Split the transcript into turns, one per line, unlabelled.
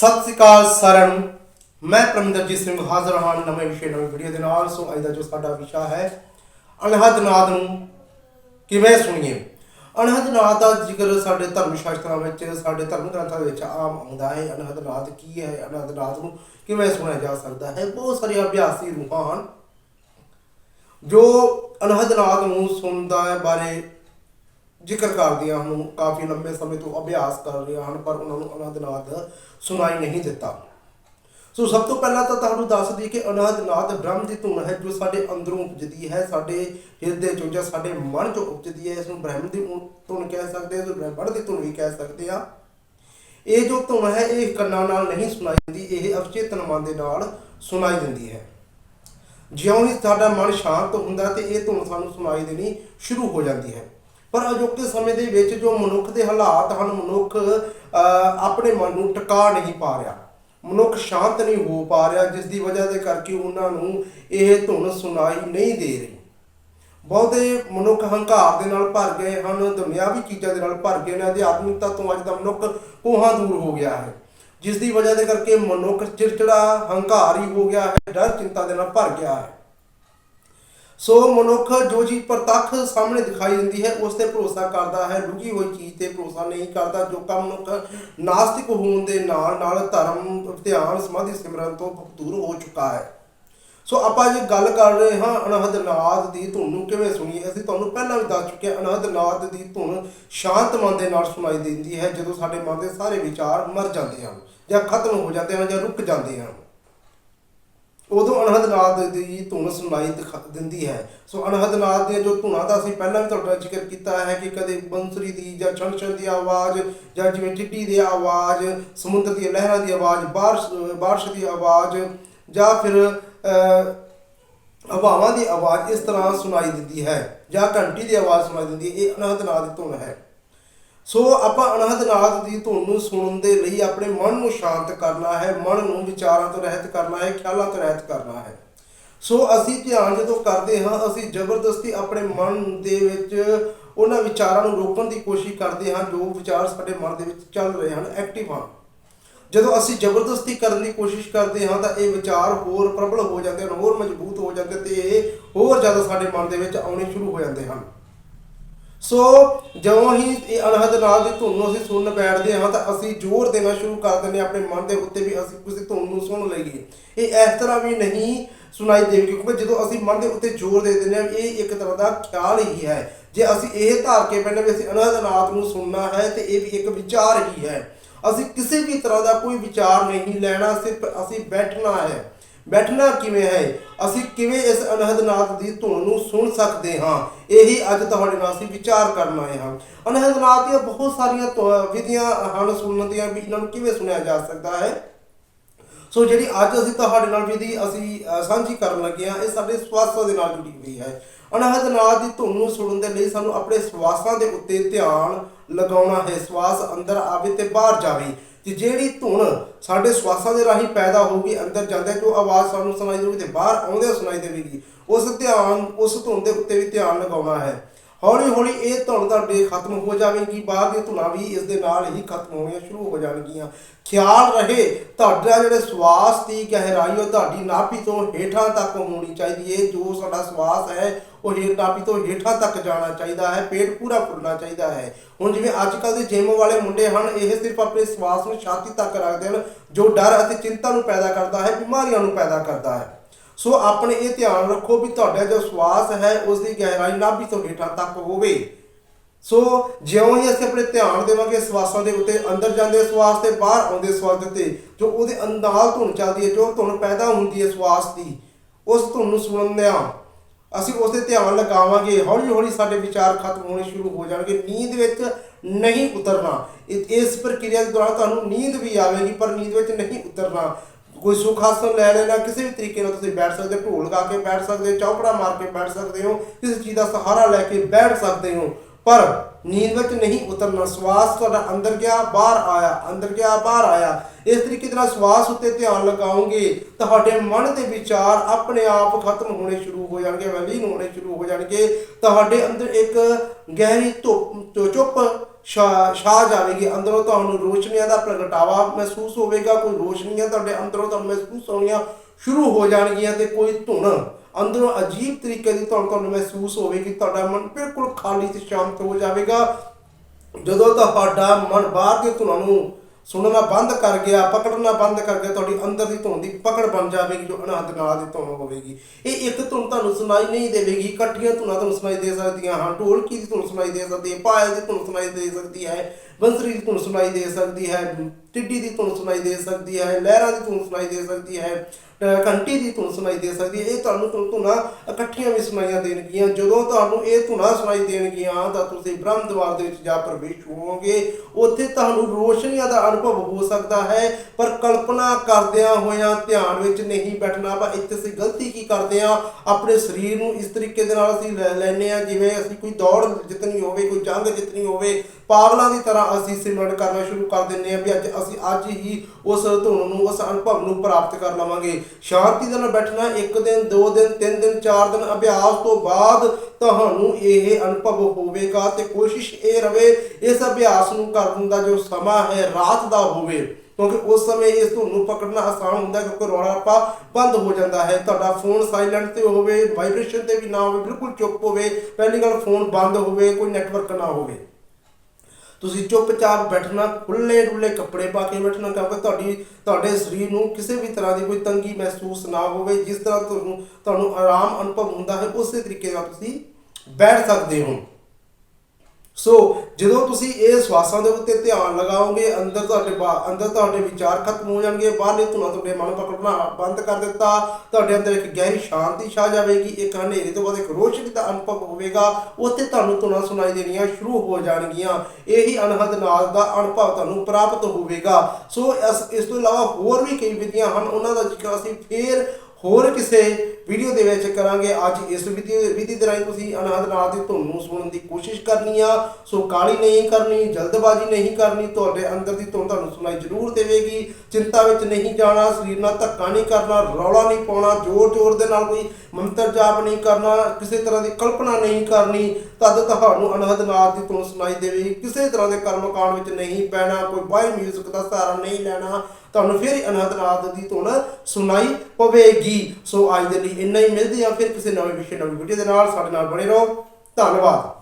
ਸਤਿ ਸ੍ਰੀ ਅਕਾਲ ਸਾਰਿਆਂ ਨੂੰ। ਮੈਂ ਪਰਮਿੰਦਰਜੀਤ ਸਿੰਘ ਹਾਜ਼ਰ ਹਾਂ ਨਵੇਂ ਵਿਸ਼ੇ ਨਵੀਂ ਵੀਡੀਓ ਦੇ ਨਾਲ। ਸੋ ਅੱਜ ਦਾ ਜੋ ਸਾਡਾ ਵਿਸ਼ਾ ਹੈ ਅਨਹਦ ਨਾਦ ਨੂੰ ਕਿਵੇਂ ਸੁਣੀਏ? ਅਨਹਦ ਨਾਦ ਦਾ ਜ਼ਿਕਰ ਸਾਡੇ ਧਰਮ ਸ਼ਾਸਤਰਾਂ ਵਿੱਚ, ਸਾਡੇ ਧਰਮ ਗ੍ਰੰਥਾਂ ਦੇ ਵਿੱਚ ਆਮ ਆਉਂਦਾ ਹੈ। ਅਨਹਦ ਨਾਦ ਕੀ ਹੈ? ਅਨਹਦ ਨਾਦ ਨੂੰ ਕਿਵੇਂ ਸੁਣਿਆ ਜਾ ਸਕਦਾ ਹੈ? ਬਹੁਤ ਸਾਰੀਆਂ ਅਭਿਆਸੀ ਰੂਹਾਂ ਹਨ, ਜੋ ਅਨਹਦ ਨਾਦ ਨੂੰ ਸੁਣਦਾ ਹੈ ਬਾਰੇ ਜ਼ਿਕਰ ਕਰਦੀਆਂ ਹਨ ਕਾਫੀ ਲੰਬੇ ਸਮੇਂ ਤੋਂ ਅਭਿਆਸ ਕਰ ਰਹੀਆਂ ਹਨ, ਪਰ ਉਹਨਾਂ ਨੂੰ ਅਨਹਦ ਸੁਣਾਈ ਨਹੀਂ ਦਿੱਤਾ। ਸੋ ਸਭ ਤੋਂ ਪਹਿਲਾਂ ਤਾਂ ਤੁਹਾਨੂੰ ਦੱਸ ਦਈਏ ਕਿ ਅਨਹਦ ਬ੍ਰਹਮ ਦੀ ਧੁਨ ਹੈ, ਜੋ ਸਾਡੇ ਅੰਦਰੋਂ ਉਪਜਦੀ ਹੈ, ਸਾਡੇ ਹਿਰਦੇ ਚੋਂ ਜਾਂ ਸਾਡੇ ਮਨ ਚੋਂ ਉਪਜਦੀ ਹੈ ਇਸ ਨੂੰ ਬ੍ਰਹਮ ਦੀ ਧੁਨ- ਧੁਨ ਕਹਿ ਸਕਦੇ ਹਾਂ ਇਸ ਨੂੰ ਬ੍ਰਹਮਣ ਦੀ ਧੁਨ ਵੀ ਕਹਿ ਸਕਦੇ ਹਾਂ। ਇਹ ਜੋ ਧੁਨ ਹੈ, ਇਹ ਕੰਨਾਂ ਨਾਲ ਨਹੀਂ ਸੁਣਾਈ ਦਿੰਦੀ ਇਹ ਅਵਚੇਤਨ ਮਨ ਦੇ ਨਾਲ ਸੁਣਾਈ ਦਿੰਦੀ ਹੈ। ਜਿਉਂ ਹੀ ਸਾਡਾ ਮਨ ਸ਼ਾਂਤ ਹੁੰਦਾ ਤੇ ਇਹ ਧੁਨ ਸਾਨੂੰ ਸੁਣਾਈ ਦੇਣੀ ਸ਼ੁਰੂ ਹੋ ਜਾਂਦੀ ਹੈ। ਪਰ ਅਜੋਕੇ ਸਮੇਂ ਦੇ ਵਿੱਚ ਜੋ ਮਨੁੱਖ ਦੇ ਹਾਲਾਤ ਹਨ, ਮਨੁੱਖ ਆਪਣੇ ਮਨ ਨੂੰ ਟਿਕਾ ਨਹੀਂ ਪਾ ਰਿਹਾ। ਮਨੁੱਖ ਸ਼ਾਂਤ ਨਹੀਂ ਹੋ ਪਾ ਰਿਹਾ, ਜਿਸ ਦੀ ਵਜ੍ਹਾ ਦੇ ਕਰਕੇ ਉਹਨਾਂ ਨੂੰ ਇਹ ਧੁਨ ਸੁਣਾਈ ਨਹੀਂ ਦੇ ਰਹੀ। ਬਹੁਤੇ ਮਨੁੱਖ ਹੰਕਾਰ ਦੇ ਨਾਲ ਭਰ ਗਏ ਹਨ, ਦੁਨਿਆਵੀ ਚੀਜ਼ਾਂ ਦੇ ਨਾਲ ਭਰ ਗਏ ਨੇ ਅਧਿਆਤਮਿਕਤਾ ਤੋਂ ਅੱਜ ਦਾ ਮਨੁੱਖ ਕੋਹਾਂ ਦੂਰ ਹੋ ਗਿਆ ਹੈ। ਜਿਸ ਦੀ ਵਜ੍ਹਾ ਦੇ ਕਰਕੇ ਮਨੁੱਖ ਚਿੜਚਿੜਾ, ਹੰਕਾਰੀ ਹੋ ਗਿਆ ਹੈ, ਡਰ, ਚਿੰਤਾ ਦੇ ਨਾਲ ਭਰ ਗਿਆ ਹੈ। ਸੋ ਮਨੁੱਖ ਜੋ ਚੀਜ਼ ਪ੍ਰਤੱਖ ਸਾਹਮਣੇ ਦਿਖਾਈ ਦਿੰਦੀ ਹੈ, ਉਸ ਤੇ ਭਰੋਸਾ ਕਰਦਾ ਹੈ। ਲੁਕੀ ਹੋਈ ਚੀਜ਼ ਤੇ ਭਰੋਸਾ ਨਹੀਂ ਕਰਦਾ, ਜੋ ਕੰਮ ਮਨੁੱਖ ਨਾਸਤਿਕ ਹੋਣ ਦੇ ਨਾਲ ਨਾਲ ਧਰਮ ਧਿਆਨ ਸਮਾਧੀ ਸਿਮਰਨ ਤੋਂ ਦੂਰ ਹੋ ਚੁੱਕਾ ਹੈ। ਸੋ ਆਪਾਂ ਜੇ ਗੱਲ ਕਰ ਰਹੇ ਹਾਂ ਅਨਹਦ ਨਾਦ ਦੀ ਧੁਨ ਨੂੰ ਕਿਵੇਂ ਸੁਣੀਏ, ਅਸੀਂ ਤੁਹਾਨੂੰ ਪਹਿਲਾਂ ਵੀ ਦੱਸ ਚੁੱਕੇ ਹਾਂ, ਅਨਹਦ ਨਾਦ ਦੀ ਧੁਨ ਸ਼ਾਂਤ ਮਨ ਦੇ ਨਾਲ ਸੁਣਾਈ ਦਿੰਦੀ ਹੈ, ਜਦੋਂ ਸਾਡੇ ਮਨ ਦੇ ਸਾਰੇ ਵਿਚਾਰ ਮਰ ਜਾਂਦੇ ਹਨ ਜਾਂ ਖਤਮ ਹੋ ਜਾਂਦੇ ਹਨ ਜਾਂ ਰੁਕ ਜਾਂਦੇ ਹਨ। ਉਦੋਂ ਅਨਹਦ ਨਾਦ ਦੀ ਧੁਨ ਸੁਣਾਈ ਦਿਖਾ- ਦਿੰਦੀ ਹੈ। ਸੋ ਅਨਹਦ ਨਾਦ ਦੀਆਂ ਜੋ ਧੁਨਾਂ ਦਾ ਅਸੀਂ ਪਹਿਲਾਂ ਵੀ ਤੁਹਾਡਾ ਜ਼ਿਕਰ ਕੀਤਾ ਹੈ ਕਿ ਕਦੇ ਬੰਸਰੀ ਦੀ ਜਾਂ ਛਣਛਣ ਦੀ ਆਵਾਜ਼ ਜਾਂ ਜਿਵੇਂ ਟਿੱਡੀ ਦੀ ਆਵਾਜ਼, ਸਮੁੰਦਰ ਦੀਆਂ ਲਹਿਰਾਂ ਦੀ ਆਵਾਜ਼, ਬਾਰਿਸ਼ ਬਾਰਿਸ਼ ਦੀ ਆਵਾਜ਼ ਜਾਂ ਫਿਰ ਹਵਾਵਾਂ ਦੀ ਆਵਾਜ਼ ਇਸ ਤਰ੍ਹਾਂ ਸੁਣਾਈ ਦਿੰਦੀ ਹੈ ਜਾਂ ਘੰਟੀ ਦੀ ਆਵਾਜ਼ ਸੁਣਾਈ ਦਿੰਦੀ ਹੈ। ਇਹ ਅਨਹਦ ਨਾਦ ਦੀ ਧੁਨ ਹੈ। ਸੋ ਆਪਾਂ ਅਨਹਦ ਨਾਦ ਦੀ ਧੁਨ ਨੂੰ ਸੁਣਨ ਦੇ ਲਈ ਆਪਣੇ ਮਨ ਨੂੰ ਸ਼ਾਂਤ ਕਰਨਾ ਹੈ, ਮਨ ਨੂੰ ਵਿਚਾਰਾਂ ਤੋਂ ਰਹਿਤ ਕਰਨਾ ਹੈ, ਖਿਆਲਾਂ ਤੋਂ ਰਹਿਤ ਕਰਨਾ ਹੈ। ਸੋ ਅਸੀਂ ਧਿਆਨ ਜਦੋਂ ਕਰਦੇ ਹਾਂ, ਅਸੀਂ ਜ਼ਬਰਦਸਤੀ ਆਪਣੇ ਮਨ ਦੇ ਵਿੱਚ ਉਹਨਾਂ ਵਿਚਾਰਾਂ ਨੂੰ ਰੋਕਣ ਦੀ ਕੋਸ਼ਿਸ਼ ਕਰਦੇ ਹਾਂ, ਜੋ ਵਿਚਾਰ ਸਾਡੇ ਮਨ ਦੇ ਵਿੱਚ ਚੱਲ ਰਹੇ ਹਨ ਐਕਟਿਵ ਹਨ ਜਦੋਂ ਅਸੀਂ ਜ਼ਬਰਦਸਤੀ ਕਰਨ ਦੀ ਕੋਸ਼ਿਸ਼ ਕਰਦੇ ਹਾਂ, ਤਾਂ ਇਹ ਵਿਚਾਰ ਹੋਰ ਪ੍ਰਬਲ ਹੋ ਜਾਂਦੇ ਹਨ, ਹੋਰ ਮਜ਼ਬੂਤ ਹੋ ਜਾਂਦੇ ਤੇ ਇਹ ਹੋਰ ਜ਼ਿਆਦਾ ਸਾਡੇ ਮਨ ਦੇ ਵਿੱਚ ਆਉਣੇ ਸ਼ੁਰੂ ਹੋ ਜਾਂਦੇ ਹਨ। ਸੋ ਜਦੋਂ ਹੀ ਇਹ ਅਨਹਦ ਨਾਦ ਦੀ ਧੁਨ ਨੂੰ ਅਸੀਂ ਸੁਣਨ ਬੈਠਦੇ ਹਾਂ ਤਾਂ ਅਸੀਂ ਜ਼ੋਰ ਦੇਣਾ ਸ਼ੁਰੂ ਕਰ ਦਿੰਦੇ ਹਾਂ ਆਪਣੇ ਮਨ ਦੇ ਉੱਤੇ ਵੀ ਅਸੀਂ ਕਿਸੇ ਧੁਨ ਨੂੰ ਸੁਣ ਲਈਏ। ਇਹ ਇਸ ਤਰ੍ਹਾਂ ਵੀ ਨਹੀਂ ਸੁਣਾਈ ਦੇਵੇਗੀ ਕਿਉਂਕਿ ਜਦੋਂ ਅਸੀਂ ਮਨ ਦੇ ਉੱਤੇ ਜ਼ੋਰ ਦੇ ਦਿੰਦੇ ਹਾਂ, ਇਹ ਇੱਕ ਤਰ੍ਹਾਂ ਦਾ ਖਿਆਲ ਹੀ ਹੈ। ਜੇ ਅਸੀਂ ਇਹ ਧਾਰ ਕੇ ਬੈਠੇ ਵੀ ਅਸੀਂ ਅਨਹਦ ਨਾਦ ਨੂੰ ਸੁਣਨਾ ਹੈ ਤੇ ਇਹ ਵੀ ਇੱਕ ਵਿਚਾਰ ਹੀ ਹੈ। ਅਸੀਂ ਕਿਸੇ ਵੀ ਤਰ੍ਹਾਂ ਦਾ ਕੋਈ ਵਿਚਾਰ ਨਹੀਂ ਲੈਣਾ, ਸਿਰਫ ਅਸੀਂ ਬੈਠਣਾ ਹੈ। ਬੈਠਣਾ ਕਿਵੇਂ ਹੈ? ਅਸੀਂ ਕਿਵੇਂ ਇਸ ਅਨਹਦ ਨਾਦ ਦੀ ਧੁਨ ਨੂੰ ਸੁਣ ਸਕਦੇ ਹਾਂ? ਇਹੀ ਅੱਜ ਤੁਹਾਡੇ ਨਾਲ ਅਸੀਂ ਵਿਚਾਰ ਕਰਨ ਆਏ ਹਾਂ। ਅਨਹਦ ਨਾਦ ਦੀਆਂ ਬਹੁਤ ਸਾਰੀਆਂ ਵਿਧੀਆਂ ਹਨ ਸੁਣਨ ਦੀਆਂ ਵੀ ਇਹਨਾਂ ਨੂੰ ਕਿਵੇਂ ਸੁਣਿਆ ਜਾ ਸਕਦਾ ਹੈ? ਸੋ ਜਿਹੜੀ ਅੱਜ ਅਸੀਂ ਤੁਹਾਡੇ ਨਾਲ ਵਿਧੀ ਅਸੀਂ ਸਾਂਝੀ ਕਰਨ ਲੱਗੇ ਹਾਂ, ਇਹ ਸਾਡੇ ਸਵਾਸਾਂ ਦੇ ਨਾਲ ਜੁੜੀ ਹੋਈ ਹੈ। ਅਨਹਦ ਨਾਦ ਦੀ ਧੁਨ ਨੂੰ ਸੁਣਨ ਦੇ ਲਈ ਸਾਨੂੰ ਆਪਣੇ ਸਵਾਸਾਂ ਦੇ ਉੱਤੇ ਧਿਆਨ ਲਗਾਉਣਾ ਹੈ। ਸਵਾਸ ਅੰਦਰ ਆਵੇ ਤੇ ਬਾਹਰ ਜਾਵੇ। ਤੇ ਜਿਹੜੀ ਧੁਨ ਸਾਡੇ ਸਵਾਸਾਂ ਦੇ ਰਾਹੀਂ ਪੈਦਾ ਹੋਊਗੀ, ਅੰਦਰ ਜਾਂਦੇ ਜੋ ਆਵਾਜ਼ ਸਾਨੂੰ ਸੁਣਾਈ ਦੇਊਗੀ ਤੇ ਬਾਹਰ ਆਉਂਦੇ ਸੁਣਾਈ ਦੇਵੇਗੀ, ਉਸ ਧਿਆਨ, ਉਸ ਧੁਨ ਦੇ ਉੱਤੇ ਵੀ ਧਿਆਨ ਲਗਾਉਣਾ ਹੈ। ਹੌਲੀ ਹੌਲੀ ਇਹ ਧੁਨ ਤੁਹਾਡੇ ਖਤਮ ਹੋ ਜਾਵੇਗੀ ਬਾਹਰ ਦੀਆਂ ਧੁਨਾਂ ਵੀ ਇਸ ਦੇ ਨਾਲ ਹੀ ਖਤਮ ਹੋਣੀਆਂ ਸ਼ੁਰੂ ਹੋ ਜਾਣਗੀਆਂ। ਖਿਆਲ ਰਹੇ, ਤੁਹਾਡਾ ਜਿਹੜੇ ਸਵਾਸ ਦੀ ਗਹਿਰਾਈ ਉਹ ਤੁਹਾਡੀ ਨਾਭੀ ਤੋਂ ਹੇਠਾਂ ਤੱਕ ਹੋਣੀ ਚਾਹੀਦੀ ਹੈ। ਜੋ ਸਾਡਾ ਸਵਾਸ ਹੈ, ਉਹ ਹੇਠ ਨਾਭੀ ਤੋਂ ਹੇਠਾਂ ਤੱਕ ਜਾਣਾ ਚਾਹੀਦਾ ਹੈ, ਪੇਟ ਪੂਰਾ ਫੁੱਲਣਾ ਚਾਹੀਦਾ ਹੈ। ਹੁਣ ਜਿਵੇਂ ਅੱਜ ਕੱਲ੍ਹ ਦੇ ਜਿਮ ਵਾਲੇ ਮੁੰਡੇ ਹਨ, ਇਹ ਸਿਰਫ ਆਪਣੇ ਸਵਾਸ ਨੂੰ ਛਾਤੀ ਤੱਕ ਰੱਖਦੇ ਹਨ, ਜੋ ਡਰ ਅਤੇ ਚਿੰਤਾ ਨੂੰ ਪੈਦਾ ਕਰਦਾ ਹੈ, ਬਿਮਾਰੀਆਂ ਨੂੰ ਪੈਦਾ ਕਰਦਾ ਹੈ। ਸੋ ਆਪਣੇ ਇਹ ਧਿਆਨ ਰੱਖੋ ਵੀ ਤੁਹਾਡਾ ਜੋ ਸਵਾਸ ਹੈ ਉਸ ਦੀ ਗਹਿਰਾਈ ਨਾਭੀ ਤੋਂ ਹੇਠਾਂ ਤੱਕ ਹੋਵੇ। ਸੋ ਜਿਉਂ ਹੀ ਅਸੀਂ ਆਪਣੇ ਧਿਆਨ ਦੇਵਾਂਗੇ ਸਵਾਸਾਂ ਦੇ ਉੱਤੇ, ਅੰਦਰ ਜਾਂਦੇ ਸਵਾਸ ਤੇ ਬਾਹਰ ਆਉਂਦੇ ਸਵਾਸ ਦੇ ਉੱਤੇ, ਜੋ ਉਹਦੇ ਅੰਦਾਲ ਧੁਨ ਚੱਲਦੀ ਹੈ, ਜੋ ਧੁਨ ਪੈਦਾ ਹੁੰਦੀ ਹੈ ਸਵਾਸ ਦੀ, ਉਸ ਧੁਨ ਨੂੰ ਸੁਣਦਿਆਂ ਅਸੀਂ ਉਸ ਤੇ ਧਿਆਨ ਲਗਾਵਾਂਗੇ। ਹੌਲੀ ਹੌਲੀ ਸਾਡੇ ਵਿਚਾਰ ਖਤਮ ਹੋਣੇ ਸ਼ੁਰੂ ਹੋ ਜਾਣਗੇ। ਨੀਂਦ ਵਿੱਚ ਨਹੀਂ ਉਤਰਨਾ। ਇਸ ਪ੍ਰਕਿਰਿਆ ਦੇ ਦੌਰਾਨ ਤੁਹਾਨੂੰ ਨੀਂਦ ਵੀ ਆਵੇਗੀ, ਪਰ ਨੀਂਦ ਵਿੱਚ ਨਹੀਂ ਉਤਰਨਾ। ਕੋਈ ਸੁੱਖ ਆਸਨ ਲੈ ਲੈਣਾ ਕਿਸੇ ਵੀ ਤਰੀਕੇ ਨਾਲ ਤੁਸੀਂ ਬੈਠ ਸਕਦੇ ਹੋ, ਢੋਲ ਗਾ ਕੇ ਬੈਠ ਸਕਦੇ ਹੋ ਚੌਪੜਾ ਮਾਰ ਕੇ ਬੈਠ ਸਕਦੇ ਹੋ, ਕਿਸੇ ਚੀਜ਼ ਦਾ ਸਹਾਰਾ ਲੈ ਕੇ ਬੈਠ ਸਕਦੇ ਹੋ। ਪਰ ਨੀਂਦ ਵਿੱਚ ਨਹੀਂ ਉਤਰਨਾ, ਸਵਾਸ ਤੁਹਾਡਾ ਅੰਦਰ ਗਿਆ, ਬਾਹਰ ਆਇਆ, ਅੰਦਰ ਗਿਆ, ਬਾਹਰ ਆਇਆ। ਇਸ ਤਰੀਕੇ ਦੇ ਨਾਲ ਸਵਾਸ ਉੱਤੇ ਧਿਆਨ ਲਗਾਓਗੇ, ਤੁਹਾਡੇ ਮਨ ਦੇ ਵਿਚਾਰ ਆਪਣੇ ਆਪ ਖਤਮ ਹੋਣੇ ਸ਼ੁਰੂ ਹੋ ਜਾਣਗੇ, ਵਲੀਨ ਹੋਣੇ ਸ਼ੁਰੂ ਹੋ ਜਾਣਗੇ। ਤੁਹਾਡੇ ਅੰਦਰ ਇੱਕ ਗਹਿਰੀ ਧੁੱਪ ਚੁੱਪ ਛਾ ਜਾਵੇਗੀ, ਅੰਦਰੋਂ ਤੁਹਾਨੂੰ ਰੋਸ਼ਨੀਆਂ ਦਾ ਪ੍ਰਗਟਾਵਾ ਮਹਿਸੂਸ ਹੋਵੇਗਾ, ਕੋਈ ਰੋਸ਼ਨੀਆਂ ਤੁਹਾਡੇ ਅੰਦਰੋਂ ਤੁਹਾਨੂੰ ਮਹਿਸੂਸ ਹੋਣੀਆਂ ਸ਼ੁਰੂ ਹੋ ਜਾਣਗੀਆਂ ਤੇ ਕੋਈ ਧੁਨ ਅੰਦਰੋਂ ਅਜੀਬ ਤਰੀਕੇ ਦੀ ਤੁਹਾਨੂੰ ਤੁਹਾਨੂੰ ਮਹਿਸੂਸ ਹੋਵੇਗੀ, ਤੁਹਾਡਾ ਮਨ ਬਿਲਕੁਲ ਖਾਲੀ ਤੇ ਸ਼ਾਂਤ ਹੋ ਜਾਵੇਗਾ। ਜਦੋਂ ਤੁਹਾਡਾ ਮਨ ਬਾਹਰ ਦੀ ਧੁਨਾਂ ਨੂੰ ਸੁਣਨਾ ਬੰਦ ਕਰ ਗਿਆ ਪਕੜਨਾ ਬੰਦ ਕਰ ਗਿਆ ਤੁਹਾਡੀ ਅੰਦਰ ਦੀ ਧੁਨ ਦੀ ਪਕੜ ਬਣ ਜਾਵੇਗੀ, ਜੋ ਅਨਹਦ ਨਾਲ ਦੀ ਧੁਨ ਹੋਵੇਗੀ। ਇਹ ਇੱਕ ਧੁਨ ਤੁਹਾਨੂੰ ਸੁਣਾਈ ਨਹੀਂ ਦੇਵੇਗੀ, ਇਕੱਠੀਆਂ ਧੁਨਾਂ ਤੁਹਾਨੂੰ ਸੁਣਾਈ ਦੇ ਸਕਦੀਆਂ ਹਨ, ਢੋਲਕੀ ਦੀ ਧੁਨ ਸੁਣਾਈ ਦੇ ਸਕਦੀ ਹੈ, ਪਾਇਲ ਦੀ ਧੁਨ ਸੁਣਾਈ ਦੇ ਸਕਦੀ ਹੈ। ਬੰਸਰੀ ਦੀ ਧੁਨ ਸੁਣਾਈ ਦੇ ਸਕਦੀ ਹੈ, ਟਿੱਡੀ ਦੀ ਧੁਨ ਸੁਣਾਈ ਦੇ ਸਕਦੀ ਹੈ ਲਹਿਰਾਂ ਦੀ ਧੁਨ ਸੁਣਾਈ ਦੇ ਸਕਦੀ ਹੈ ਘੰਟੀ ਦੀ ਧੁਨ ਸੁਣਾਈ ਦੇ ਸਕਦੀ ਹੈ। ਇਹ ਤੁਹਾਨੂੰ ਧੁਨ ਧੁਨਾਂ ਇਕੱਠੀਆਂ ਵੀ ਸੁਣਾਈਆਂ ਦੇਣਗੀਆਂ। ਜਦੋਂ ਤੁਹਾਨੂੰ ਇਹ ਧੁਨਾਂ ਸੁਣਾਈ ਦੇਣਗੀਆਂ, ਤਾਂ ਤੁਸੀਂ ਬ੍ਰਹਮ ਦਵਾਰ ਦੇ ਵਿੱਚ ਜਾ ਪ੍ਰਵੇਸ਼ ਹੋਵੋਗੇ। ਉੱਥੇ ਤੁਹਾਨੂੰ ਰੋਸ਼ਨੀਆਂ ਦਾ ਅਨੁਭਵ ਹੋ ਸਕਦਾ ਹੈ, ਪਰ ਕਲਪਨਾ ਕਰਦਿਆਂ ਹੋਇਆਂ ਧਿਆਨ ਵਿੱਚ ਨਹੀਂ ਬੈਠਣਾ। ਵਾ ਇੱਥੇ ਅਸੀਂ ਗਲਤੀ ਕੀ ਕਰਦੇ ਆ ਆਪਣੇ ਸਰੀਰ ਨੂੰ ਇਸ ਤਰੀਕੇ ਦੇ ਨਾਲ ਅਸੀਂ ਲੈ ਲੈਨੇ ਆ ਜਿਵੇਂ ਅਸੀਂ ਕੋਈ ਦੌੜ ਜਿੱਤਣੀ ਹੋਵੇ, ਕੋਈ ਜੰਗ ਜਿੱਤਣੀ ਹੋਵੇ ਪਾਗਲਾਂ ਦੀ ਤਰ੍ਹਾਂ ਅਸੀਂ ਸਿਮਰਨ ਕਰਨਾ ਸ਼ੁਰੂ ਕਰ ਦਿੰਦੇ ਹਾਂ ਵੀ ਅੱਜ ਅਸੀਂ ਅੱਜ ਹੀ ਉਸ ਧੁਨ ਨੂੰ, ਉਸ ਅਨੁਭਵ ਨੂੰ ਪ੍ਰਾਪਤ ਕਰ ਲਵਾਂਗੇ। ਸ਼ਾਂਤੀ ਦੇ ਨਾਲ ਬੈਠਣਾ, ਇੱਕ ਦਿਨ, ਦੋ ਦਿਨ, ਤਿੰਨ ਦਿਨ, ਚਾਰ ਦਿਨ ਅਭਿਆਸ ਤੋਂ ਬਾਅਦ ਤੁਹਾਨੂੰ ਇਹ ਅਨੁਭਵ ਹੋਵੇਗਾ ਤੇ ਕੋਸ਼ਿਸ਼ ਇਹ ਰਵੇ, ਇਸ ਅਭਿਆਸ ਨੂੰ ਕਰਨ ਦਾ ਜੋ ਸਮਾਂ ਹੈ, ਰਾਤ ਦਾ ਹੋਵੇ। ਕਿਉਂਕਿ ਉਸ ਸਮੇਂ ਇਸ ਧੁਨ ਨੂੰ ਪਕੜਨਾ ਆਸਾਨ ਹੁੰਦਾ ਕਿਉਂਕਿ ਰੌਲਾ ਰੱਪਾ ਬੰਦ ਹੋ ਜਾਂਦਾ ਹੈ। ਤੁਹਾਡਾ ਫੋਨ ਸਾਇਲੈਂਟ ਤੇ ਹੋਵੇ ਵਾਈਬ੍ਰੇਸ਼ਨ ਤੇ ਵੀ ਨਾ ਹੋਵੇ, ਬਿਲਕੁਲ ਚੁੱਪ ਹੋਵੇ। ਪਹਿਲੀ ਗੱਲ ਫੋਨ ਬੰਦ ਹੋਵੇ, ਕੋਈ ਨੈਟਵਰਕ ਨਾ ਹੋਵੇ। ਤੁਸੀਂ ਚੁੱਪਚਾਪ ਬੈਠਣਾ ਖੁੱਲੇ ਡੁੱਲੇ ਕੱਪੜੇ ਪਾ ਕੇ ਬੈਠਣਾ ਕਿਉਂਕਿ ਤੁਹਾਡੀ, ਤੁਹਾਡੇ ਸਰੀਰ ਨੂੰ ਕਿਸੇ ਵੀ ਤਰ੍ਹਾਂ ਦੀ ਕੋਈ ਤੰਗੀ ਮਹਿਸੂਸ ਨਾ ਹੋਵੇ, ਜਿਸ ਤਰ੍ਹਾਂ ਤੁਹਾਨੂੰ ਤੁਹਾਨੂੰ ਆਰਾਮ ਅਨੁਭਵ ਹੁੰਦਾ ਹੈ, ਉਸੇ ਤਰੀਕੇ ਨਾਲ ਤੁਸੀਂ ਬੈਠ ਸਕਦੇ ਹੋ। ਸੋ ਜਦੋਂ ਤੁਸੀਂ ਇਹ ਸਵਾਸਾਂ ਦੇ ਉੱਤੇ ਧਿਆਨ ਲਗਾਓਗੇ, ਅੰਦਰ ਤੁਹਾਡੇ ਬਾ- ਅੰਦਰ ਤੁਹਾਡੇ ਵਿਚਾਰ ਖਤਮ ਹੋ ਜਾਣਗੇ, ਬਾਹਰਲੇ ਧੁਨਾਂ ਤੁਹਾਡੇ ਮਨ ਪਕੜਨਾ ਬੰਦ ਕਰ ਦਿੱਤਾ, ਤੁਹਾਡੇ ਅੰਦਰ ਇੱਕ ਗਹਿਰੀ ਸ਼ਾਂਤੀ ਛਾ ਜਾਵੇਗੀ, ਇੱਕ ਹਨੇਰੇ ਤੋਂ ਬਾਅਦ ਇੱਕ ਰੋਸ਼ਨੀ ਦਾ ਅਨੁਭਵ ਹੋਵੇਗਾ, ਉੱਥੇ ਤੁਹਾਨੂੰ ਧੁਨਾਂ ਸੁਣਾਈ ਦੇਣੀਆਂ ਸ਼ੁਰੂ ਹੋ ਜਾਣਗੀਆਂ। ਇਹੀ ਅਨਹਦ ਨਾਦ ਦਾ ਅਨੁਭਵ ਤੁਹਾਨੂੰ ਪ੍ਰਾਪਤ ਹੋਵੇਗਾ। ਸੋ ਇਸ ਇਸ ਤੋਂ ਇਲਾਵਾ ਹੋਰ ਵੀ ਕਈ ਵਿਧੀਆਂ ਹਨ, ਉਹਨਾਂ ਦਾ ਜ਼ਿਕਰ ਅਸੀਂ ਫੇਰ ਹੋਰ ਕਿਸੇ ਵੀਡੀਓ ਦੇ ਵਿੱਚ ਕਰਾਂਗੇ ਅੱਜ ਇਸ ਵਿਧੀ ਵਿਧੀ ਦੇ ਰਾਹੀਂ ਤੁਸੀਂ ਅਨਾਦ ਨਾਦ ਦੀ ਧੁਨ ਨੂੰ ਸੁਣਨ ਦੀ ਕੋਸ਼ਿਸ਼ ਕਰਨੀ ਆ। ਸੋ ਕਾਲੀ ਨਹੀਂ ਕਰਨੀ, ਜਲਦਬਾਜ਼ੀ ਨਹੀਂ ਕਰਨੀ, ਤੁਹਾਡੇ ਅੰਦਰ ਦੀ ਧੁਨ ਤੁਹਾਨੂੰ ਸੁਣਾਈ ਜ਼ਰੂਰ ਦੇਵੇਗੀ। ਚਿੰਤਾ ਵਿੱਚ ਨਹੀਂ ਜਾਣਾ, ਸਰੀਰ ਨਾਲ ਧੱਕਾ ਨਹੀਂ ਕਰਨਾ, ਰੌਲਾ ਨਹੀਂ ਪਾਉਣਾ ਜ਼ੋਰ ਜ਼ੋਰ ਦੇ ਨਾਲ ਕੋਈ ਮੰਤਰ ਜਾਪ ਨਹੀਂ ਕਰਨਾ, ਕਿਸੇ ਤਰ੍ਹਾਂ ਦੀ ਕਲਪਨਾ ਨਹੀਂ ਕਰਨੀ, ਤਦ ਤੁਹਾਨੂੰ ਅਨਾਦ ਨਾਦ ਦੀ ਧੁਨ ਸੁਣਾਈ ਦੇਵੇਗੀ। ਕਿਸੇ ਤਰ੍ਹਾਂ ਦੇ ਕਰਮ ਕਾਂਡ ਵਿੱਚ ਨਹੀਂ ਪੈਣਾ, ਕੋਈ ਬਾਈ ਮਿਊਜ਼ਿਕ ਦਾ ਸਹਾਰਾ ਨਹੀਂ ਲੈਣਾ, ਤੁਹਾਨੂੰ ਫਿਰ ਅਨਾਦ ਨਾਦ ਦੀ ਧੁਨ ਸੁਣਾਈ ਪਵੇਗੀ। ਸੋ ਅੱਜ ਦੇ ਲਈ ਇੰਨਾ ਹੀ ਮਿਲਦੇ ਆ, ਫਿਰ ਕਿਸੇ ਨਵੇਂ ਵਿਸ਼ੇ ਨਵੀਂ ਵੀਡੀਓ ਦੇ ਨਾਲ ਸਾਡੇ ਨਾਲ ਬਣੇ ਰਹੋ। ਧੰਨਵਾਦ।